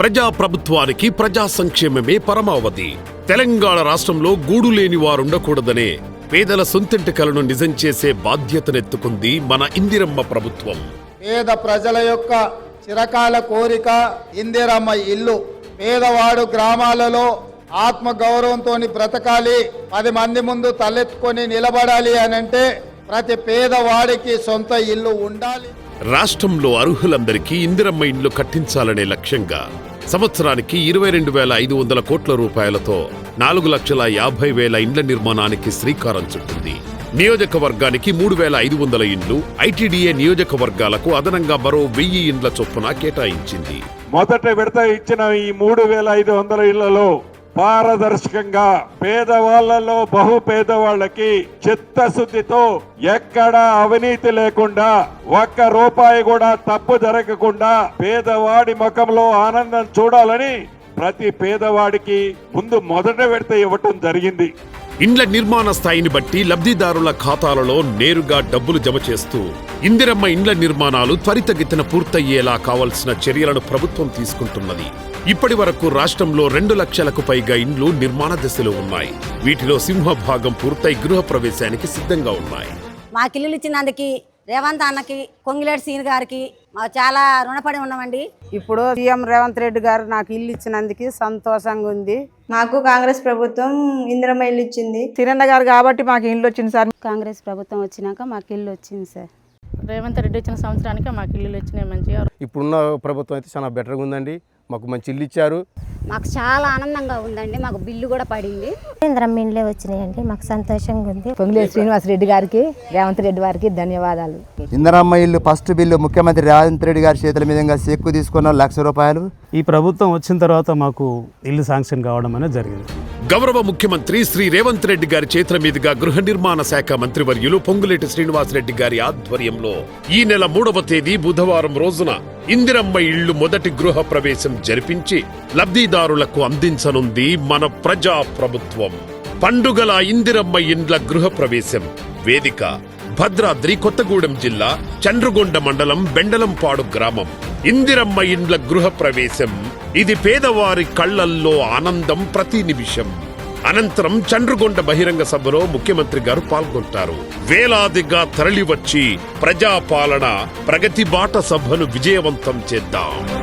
ప్రజా ప్రభుత్వానికి ప్రజా సంక్షేమమే పరమావధి. తెలంగాణ రాష్ట్రంలో గూడు లేని వారుండకూడదనే పేదల సొంతింటి కలను నిజం చేసే బాధ్యతనెత్తుకుంది మన ఇందిరమ్మ ప్రభుత్వం. పేద ప్రజల యొక్క చిరకాల కోరిక ఇందిరమ్మ ఇల్లు. పేదవాడు గ్రామాలలో ఆత్మ గౌరవంతో బ్రతకాలి పది మంది ముందు తలెత్తుకొని నిలబడాలి అని అంటే ప్రతి పేదవాడికి సొంత ఇల్లు ఉండాలి. రాష్ట్రంలో అర్హులందరికీ ఇందిరమ్మ ఇండ్లు కట్టించాలనే లక్ష్యంగా సంవత్సరానికి ఇరవై రెండు వేల ఐదు వందల కోట్ల రూపాయలతో నాలుగు లక్షల యాభై వేల ఇండ్ల నిర్మాణానికి శ్రీకారం చుట్టింది. నియోజకవర్గానికి మూడు వేల ఐదు వందల ఇండ్లు ఐటీడీఏ నియోజకవర్గాలకు అదనంగా మరో వెయ్యి ఇండ్ల చొప్పున కేటాయించింది. మొదట విడత ఇచ్చిన ఈ మూడు వేల ఐదు వందల ఇళ్ళలో పారదర్శకంగా పేదవాళ్ళలో బహు పేదవాళ్ళకి చిత్తశుద్ధితో ఎక్కడ అవినీతి లేకుండా ఒక్క రూపాయి కూడా తప్పు జరగకుండా పేదవాడి ముఖంలో ఆనందం చూడాలని ప్రతి పేదవాడికి ముందు మొదట విడత ఇవ్వటం జరిగింది. ఇండ్ల నిర్మాణ స్థాయిని బట్టి లబ్ధిదారుల ఖాతాలలో నేరుగా డబ్బులు జమ చేస్తూ ఇందిరమ్మ ఇండ్ల నిర్మాణాలు త్వరితగతిన పూర్తయ్యేలా కావలసిన చర్యలను ప్రభుత్వం తీసుకుంటున్నది. ఇప్పటి వరకు రాష్ట్రంలో రెండు లక్షలకు పైగా ఇండ్లు నిర్మాణ దశలో ఉన్నాయి. వీటిలో సింహభాగం పూర్తయి గృహ ప్రవేశానికి సిద్ధంగా ఉన్నాయి. మాకు ఇచ్చినందుకు రేవంత్ అన్నకి కొంగిలేటి సీన్ గారికి చాలా రుణపడి ఉన్నామండి. ఇప్పుడు సీఎం రేవంత్ రెడ్డి గారు నాకు ఇల్లు ఇచ్చినందుకు సంతోషంగా ఉంది. మాకు కాంగ్రెస్ ప్రభుత్వం ఇందిరమ్మ ఇల్లు ఇచ్చింది. తిరండ గారు కాబట్టి మాకు ఇల్లు వచ్చింది సార్. కాంగ్రెస్ ప్రభుత్వం వచ్చినాక మాకు ఇల్లు వచ్చింది సార్. రేవంత్ రెడ్డి వచ్చిన సంవత్సరానికి మాకు ఇల్లులు వచ్చినాయి మంచిగా. ఇప్పుడున్న ప్రభుత్వం అయితే చాలా బెటర్గా ఉందండి. మాకు మంచి ఇల్లు ఇచ్చారు. మాకు చాలా ఆనందంగా ఉందండి. మాకు బిల్లు కూడా పడింది. ఇంద్రమ్మ ఇండ్లే వచ్చినాయండి. మాకు సంతోషంగా ఉంది. పొంగిలేటి శ్రీనివాస్ రెడ్డి గారికి రేవంత్ రెడ్డి వారికి ధన్యవాదాలు. ఇందిరమ్మ ఇల్లు ఫస్ట్ బిల్లు ముఖ్యమంత్రి రేవంత్ రెడ్డి గారి చేతుల మీదుగా చెక్కు తీసుకున్న లక్ష రూపాయలు. ఈ ప్రభుత్వం వచ్చిన తర్వాత మాకు ఇల్లు శాంక్షన్ కావడం అనేది జరిగింది. గౌరవ ముఖ్యమంత్రి శ్రీ రేవంత్ రెడ్డి గారి చేతుల మీదుగా గృహ నిర్మాణ శాఖ మంత్రివర్యులు పొంగులేటి శ్రీనివాసరెడ్డి గారి ఆధ్వర్యంలో ఈ నెల మూడవ తేదీ బుధవారం రోజున ఇందిరమ్మ ఇళ్ళు మొదటి గృహ ప్రవేశం జరిపించి లబ్ధిదారులకు అందించనుంది మన ప్రజా ప్రభుత్వం పండుగల ఇందిరమ్మ ఇండ్ల గృహ ప్రవేశం. వేదిక భద్రాద్రి కొత్తగూడెం జిల్లా చండ్రుగొండ మండలం బెండలంపాడు గ్రామం. ఇందిరమ్మ ఇండ్ల గృహ ప్రవేశం ఇది పేదవారి కళ్ళల్లో ఆనందం ప్రతి నిమిషం. అనంతరం చండ్రుగొండ బహిరంగ సభలో ముఖ్యమంత్రి గారు పాల్గొంటారు. వేలాదిగా తరలివచ్చి ప్రజాపాలన ప్రగతి బాట సభను విజయవంతం చేద్దాం.